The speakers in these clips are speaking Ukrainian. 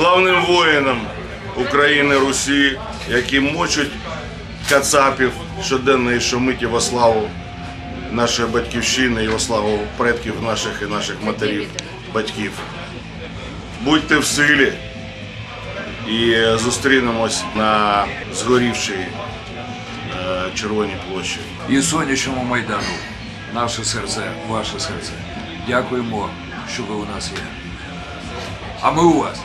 славним воїнам України Русі, які мочуть кацапів щоденно і щомиті во славу нашої батьківщини і во славу предків наших і наших матерів, батьків. Будьте в силі і зустрінемось на згорівшій е, Червоній площі. і сонячному майдану. Наше серце, ваше серце. Дякуємо, що ви у нас є. А ми у вас.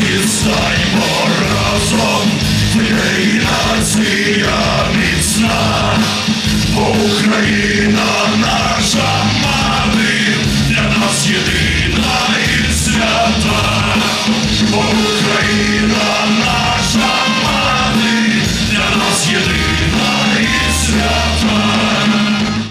It's Україна наша мати, для нас єдина і свята.